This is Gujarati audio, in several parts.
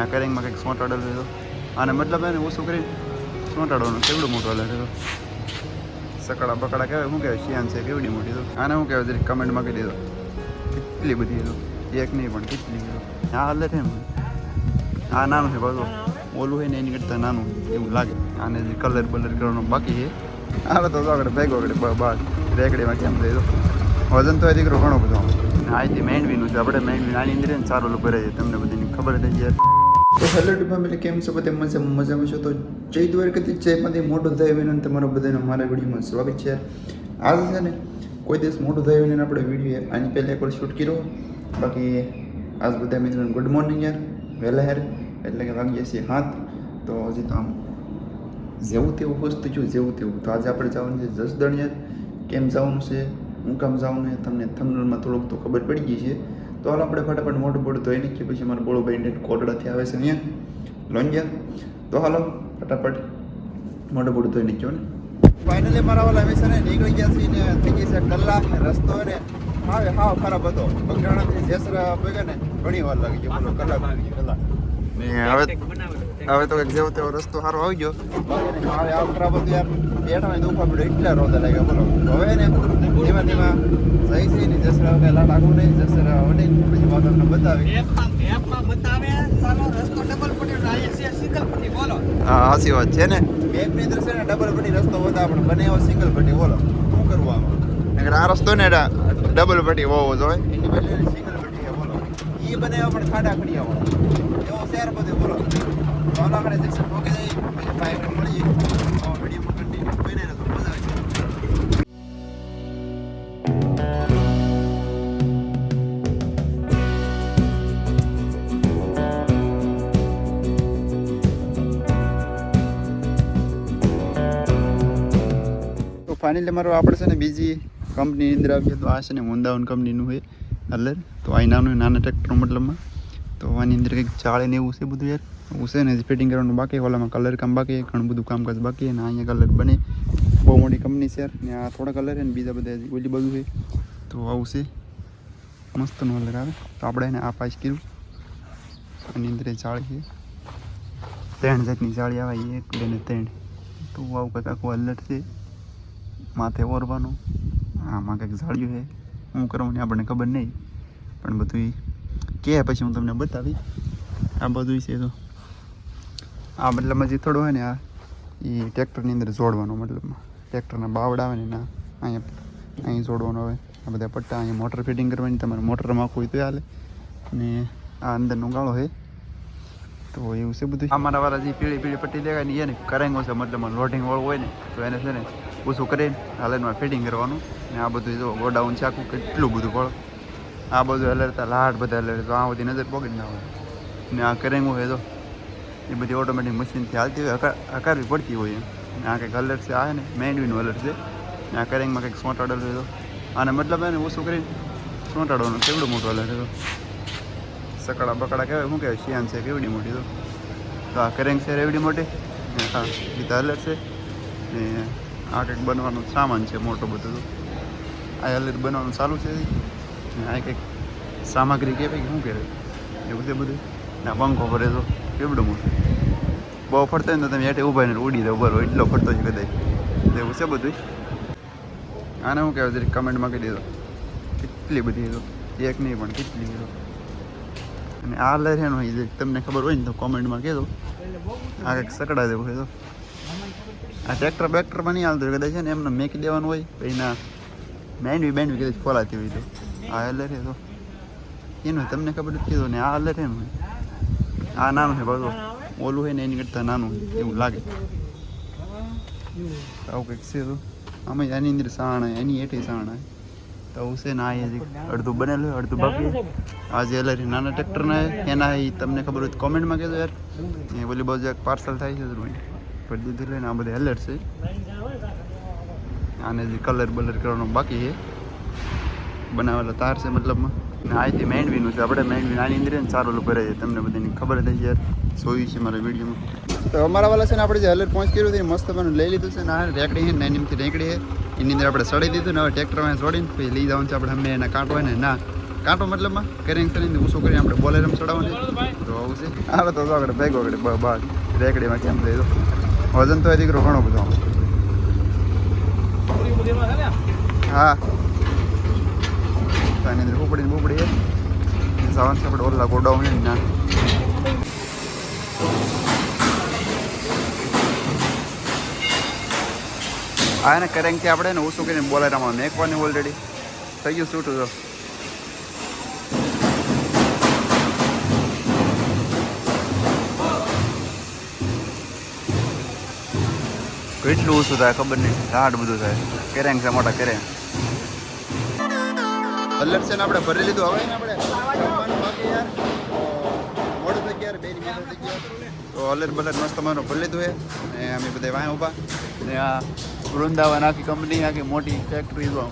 આ કરિંગમાં કંઈક સોંટાડેલું હતો અને મતલબ એને ઓછું કરીને સોંટાડવાનું કેવડું મોટું હલે હતો સકડા બકડા કહેવાય, શું કહેવાય? શિયાન છે, કેવડી મોટી તો? આને શું કહેવાય? જરીક કમેન્ટમાં કહી દીધો. કેટલી બધી હતો એક નહીં, પણ કેટલી હતો આ હલે છે આ નાનું છે પાછું. ઓલું હોય ને, એની કરતાં નાનું એવું લાગે. આને જે કલર બલર કરવાનો બાકી છે. આવે તો આગળ ભેગો આગળ બાર રેકડીમાં કેમ થઈ તો? વજન તો એ દીકરો ઘણો બધો. અહીંથી મેંડવીનું છે, આપણે મેંડવી નાની અંદર સારું લોકો રહે છે. તમને બધાની ખબર થઈ છે તો હેલો ટુ ફેમિલી, કેમ છો? બધે મજા મજામાં છો? તો જય દ્વારકાથી જયમાંથી મોટું થાય વિનંતી તમારા બધાનો મારા વિડીયોમાં સ્વાગત છે. આજે છે ને, કોઈ દિવસ મોટું થાય વિનંતી આપણે વીડિયો આની પહેલાં એકવાર શૂટ કર્યો. બાકી આજ બધા મિત્રોને ગુડ મોર્નિંગ યાર. વહેલા હેર, એટલે કે વાગીએ છીએ હાથ તો હજી તો આમ જેવું તેવું વસ્તુ છું જેવું તેવું. તો આજે આપણે જવાનું છે જસદણ કેમ જવાનું છે? હું કામ જવાનું છે? તમને થમનલમાં થોડુંક તો ખબર પડી ગઈ છે. તો હાલ આપણે ફટાફટ મોટું બોડું ધોઈ નાખીએ પછી મારા બોળોભાઈ કોટડાથી આવે છે અહીંયા લોંજિયા. તો હાલો ફટાફટ મોટું બોડું ધોઈ નાખ્યું ને. ફાઇનલી મારા વાલા ને નીકળી ગયા છે ને થઈ ગઈ છે કલાક ને રસ્તો ને હાવે હાવ ખરાબ હતો. બગડાણાથી જેસરા ભેગા ને ઘણી વાર લાગી ગયો કલાક કલાક ને હવે હવે તો જેવો તેવો રસ્તો સારો આવી ગયો હવે આખરા હતું યાર બેઠા દુખવા પડ્યો એટલા રોતા લાગ્યા. બોલો હવે ને ધીમા ધીમા સહી સહી ની જસરા વગર લાટ આગું નહીં જસરા વડે પછી વાત તમને બતાવી હા વાત છે ને? બેગની ને ડબલ પટી રસ્તો બતા આપણે બને એવો સિંગલ પટ્ટી બોલો. શું કરવું આમાં? નકર આ રસ્તો ને ડબલ પટ્ટી હોવો જોઈએ એની પહેલે સિંગલ પટ્ટી બોલો. એ બને પણ ખાડા ખડી આવો એવો શહેર બધું બોલો. આપણે જઈશું ઓકે બાઈક મળીએ વીડિયો કન્ટિન્યુ બને તો મજા આવશે ફાઇનલી મારો આપણે છે ને બીજી કંપનીની અંદર આવીએ તો આ છે ને હોન્ડાઉન કંપનીનું હોય અલર તો આ નાનું નાના ટ્રેક્ટર મતલબમાં તો આની અંદર કંઈક ચાળે ને એવું છે બધું યાર. છે ને ફિટિંગ કરવાનું બાકી ઓલામાં કલર કામ બાકી ઘણું બધું કામકાજ બાકી અને અહીંયા કલર બને. બહુ મોટી કંપની છે યાર, ને આ થોડા કલર છે ને, બીજા બધા ઓલી બધું છે. તો આવું છે. મસ્તનું કલર આવે. તો આપણે એને આ પાસ કર્યું. આની અંદર ચાળી છે. ત્રણ જાતની ચાળી આવે, એક, બે ને ત્રણ. તો આવું કંઈક આખું અલર છે. માથે ઓરવાનું. આમાં કંઈક ઝાડ્યું છે. હું કરવાની આપણને ખબર નહીં. પણ બધું કે પછી હું તમને બતાવી આ બધું છે તો આ મતલબમાં જે થોડું હોય ને આ એ ટ્રેક્ટરની અંદર જોડવાનું મતલબમાં ટ્રેક્ટરના બાવડા આવે ને ના અહીંયા, અહીં જોડવાનું આવે. આ બધા પટ્ટા, અહીંયા મોટર ફિટિંગ કરવાની, તમારે મોટરમાં કોઈ તો હાલે. અને આ અંદરનો ગાળો છે. તો એવું છે બધું અમારા વાળા જે પીળી પીળી પટ્ટી દેખાય ને એને કરેંગો છે, મતલબ લોડિંગ વાળું હોય ને, તો એને છે ને ઓછું કરીને હાલનમાં ફિટિંગ કરવાનું. ને આ બધું જો ગોડાઉન છે, આખું કેટલું બધું ફળ આ બધું હલરતા લાટ બધા હલરે તો આ બધી નજર પકડી ના હોય. ને આ કરેંગો હોય તો એ બધી ઓટોમેટિક મશીનથી હાલતી હોય હકા હકારવી પડતી હોય એમ. આ કંઈક અલર છે, આ ને, મેંડવીનું અલર છે. ને આ કરેંગમાં કંઈક સોંટાડેલું હોય તો. આને મતલબ એને ઓછું કરીને સોંટાડવાનું, કેવડું મોટું અલર હતો? સકડા બકડા કહેવાય, શું કહેવાય? શિયાન છે, કેવડી મોટી તો. તો આ કરેંગ છે એવડી મોટી? ને હા ગીતા અલર છે. ને આ કંઈક બનવાનું સામાન છે, મોટો બધો આ અલર બનવાનું ચાલુ છે આ કંઈક સામગ્રી કે શું કહેવાય એવું છે બધું? ના, પંખો ભરે તો કેવડું મોટું? બહુ ફરતો હોય તો તમે હેઠે ઊભા ને ઉડી દો બરો એટલો ફરતો છે કદાચ. એવું છે બધું? આને શું કહેવાય, જરીક કમેન્ટમાં કહી દીધો કેટલી બધી હતો એક નહીં પણ કેટલી હતો અને આ લહેરનો હોય તમને ખબર હોય ને તો કોમેન્ટમાં કહેજો. આ કંઈક સકડા દેવું કહેતો તો. આ ટ્રેક્ટર બેક્ટરમાં નહીં હાલતું કદાચ છે ને એમને મેકી દેવાનું હોય પછી ના મેન્ડવી બેન્ડવી કદાચ ખોલાતી હોય તો. આ અલર તો એનું તમને ખબર નથી કીધું ને આ અલર એનું આ નાનું છે બધું. ઓલું હોય ને એની કરતાં નાનું એવું લાગે. આવું કંઈક છે તો આમાં એની અંદર સાણ એની હેઠે સાણ તો છે ને આ અડધું બનેલું હોય અડધું બાકી. આ જે એલરી નાના ટ્રેક્ટરના એના એ તમને ખબર હોય કોમેન્ટમાં કહેજો યાર. એ બોલી બાજુ એક પાર્સલ થાય છે જરૂર પણ દીધું લઈને આ બધા અલર છે. આને જે કલર બલર કરવાનો બાકી છે. બનાવેલા તાર છે મતલબમાં. અહીંથી મેંડવીનું છે. આપણે મેંડવી નાની અંદર સારું ઓલું કરે છે. તમને બધાની ખબર હશે યાર. જોયું છે મારા વિડીયોમાં. તો અમારા વાળા છે ને આપણે જે હલર પહોંચ કર્યું હતું મસ્ત પણ લઈ લીધું છે ને આ રેકડી છે ને એનીમથી રેકડી છે. એની અંદર આપણે સડી દીધું ને હવે ટ્રેક્ટરમાં સોડીને પછી લઈ જવાનું છે આપણે અમે એના કાંટો હોય ને ના. કાંટો મતલબમાં કરીને કરીને ઊંચો કરીને આપણે બોલેરમ ચડાવવાની તો આવું છે. હાલો તો આગળ ભેગો આગળ. બાર રેકડીમાં કેમ લઈ દો વજન તો એ દીકરો ઘણો બધો. હા. તો એની અંદર ઉપડી ને ઉપડી સાવન છે આપણે ઓલા ગોડાઉન ના આ એને કરેંગથી આપણે ને ઓછું કરીને બોલેરામાં મેકવાની ઓલરેડી થઈ ગયું શૂટ તો. કેટલું ઓછું થાય ખબર નહીં. હાડ બધું થાય. કેરેંગ છે, મોટા કેરેંગ. કલર છે ને આપણે ભરી લીધું. હવે ને આપણે જમવાનું યાર. મોડું થઈ ગયા બે ની થઈ તો અલર બલર મસ્ત મારો ભરી લીધું છે. અને અમે બધા વાય ઊભા. ને આ વૃંદાવન આખી કંપની આખી મોટી ફેક્ટરી જો.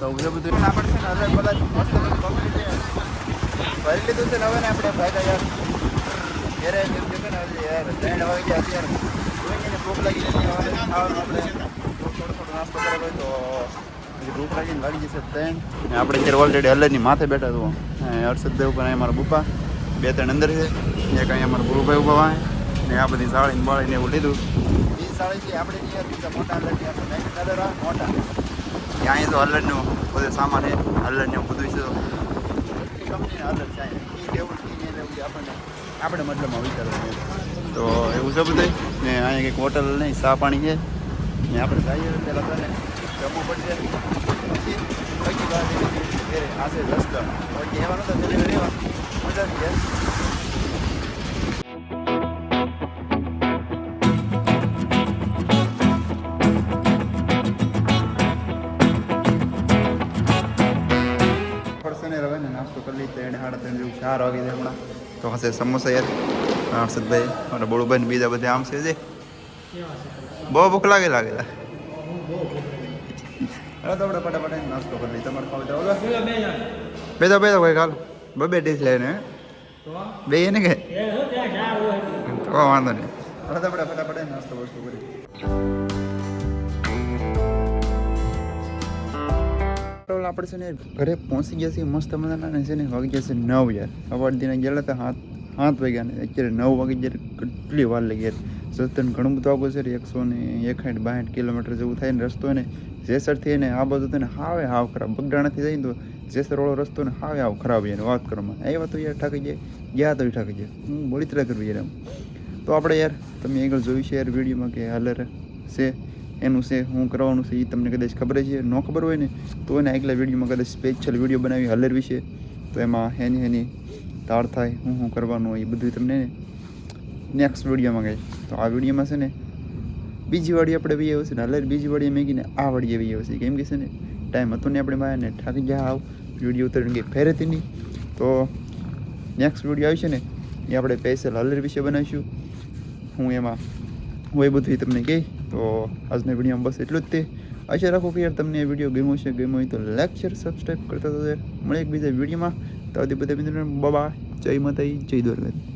તો એ બધું આપણે છે ને અલર બલર મસ્ત કંપની છે. ભરી લીધું છે ને હવે ને આપણે ભાગ્યા યાર ઘેરે યાર ગયા અત્યારે ભૂખ લાગી નથી હવે થોડો થોડો નાસ્તો કરે તો હજી ભૂખ લાગીને જશે ત્રણ ને આપણે અત્યારે ઓલરેડી અલરની માથે બેઠા તો હર્ષદદેવ પણ અહીં અમારા બુપા બે ત્રણ અંદર છે. એક અહીં અમારા ગુરુભાઈ ઊભા હોય. ને આ બધી સાળી બાળીને એવું લીધું. એ સાળી આપણે ત્યાં મોટા અલરની તો અલરનું બધું સામાન છે અલર ને એવું બધું છે કંપનીના આપણે મતલબમાં વિચારવાનું તો એવું છે બધું ને અહીંયા કંઈક હોટલ નહીં, ચા પાણી છે. ને આપણે જઈએ પહેલાં તને જમવું પડશે. પછી પછી બહાર નીકળી ઘેરે આ છે રસ્તો બાકી એવા નહોતા જલ્દી રહેવા મજા ચાર વાગી જાય હમણાં. તો હશે સમોસા યાર. હર્ષદભાઈ અને બોળુભાઈ બીજા બધા આમ છે જે. બહુ ભૂખ લાગે લાગેલા હવે તો આપણે ફટાફટ નાસ્તો કરી લઈએ. તમારે ખાવ જાવ બે તો બે તો ભાઈ ખાલો. બબે ડીશ લઈને. બે એને કે? તો વાંધો નહીં. હવે તો આપણે ફટાફટ નાસ્તો વસ્તુ કરી પેટ્રોલ આપણે છે ને ઘરે પહોંચી ગયા છીએ મસ્ત મજાના ને છે ને વાગી ગયા છે નવ યાર. સવાર દિને ગયેલા હતા હાથ સાત વાગ્યા ને અત્યારે નવ વાગે જ્યારે કેટલી વાર લાગી યાર. સસ્તન ઘણું બધું આગળ છે. એકસો ને એકાઠ બાસઠ કિલોમીટર જેવું થાય ને રસ્તો ને જેસરથી એને આ બાજુ તેને હાવે હાવ ખરાબ. બગડાણાથી જઈને તો જેસર વાળો રસ્તો ને હાવે હાવ ખરાબ એને વાત કરવામાં. એ તો યાર ઠાકી જાય ગયા તો ઠાકી જાય હું બોલી તરા કરવી યાર એમ. તો આપણે યાર તમે આગળ જોયું છે યાર વિડીયોમાં કે હાલર છે, એનું છે શું કરવાનું છે એ તમને કદાચ ખબર છે. ન ખબર હોય ને તો એને આગલા વિડીયોમાં કદાચ સ્પેશિયલ વીડિયો બનાવી હલર વિશે. તો એમાં એની એની તાળ થાય, હું શું કરવાનું એ બધું તમને નેક્સ્ટ વિડીયોમાં કહે તો આ વિડીયોમાં છે ને, બીજી વાળી આપણે બી આવશે ને હલર બીજી વાળી મેગીને આ વાળી બી આવશે કેમ કે છે ને, ટાઈમ હતો ને આપણે માયા ને ઠાકી ગયા આવ, વીડિયો ઉતરીને ગઈ ફેરેતી નહીં. તો નેક્સ્ટ વીડિયો આવશે ને, એ આપણે સ્પેશિયલ હલર વિશે બનાવીશું. હું એમાં હું એ બધું તમને કહી. તો આજના વિડીયોમાં બસ એટલું જ તે. આશા રાખો કે યાર તમને એ વીડિયો ગમ્યો છે ગમ્યો હોય તો લાઈક શેર સબસ્ક્રાઈબ કરતા તો મળે એક બીજા વિડીયોમાં. તો બધા મિત્રો બાબા જય માતા જય દ્વારકા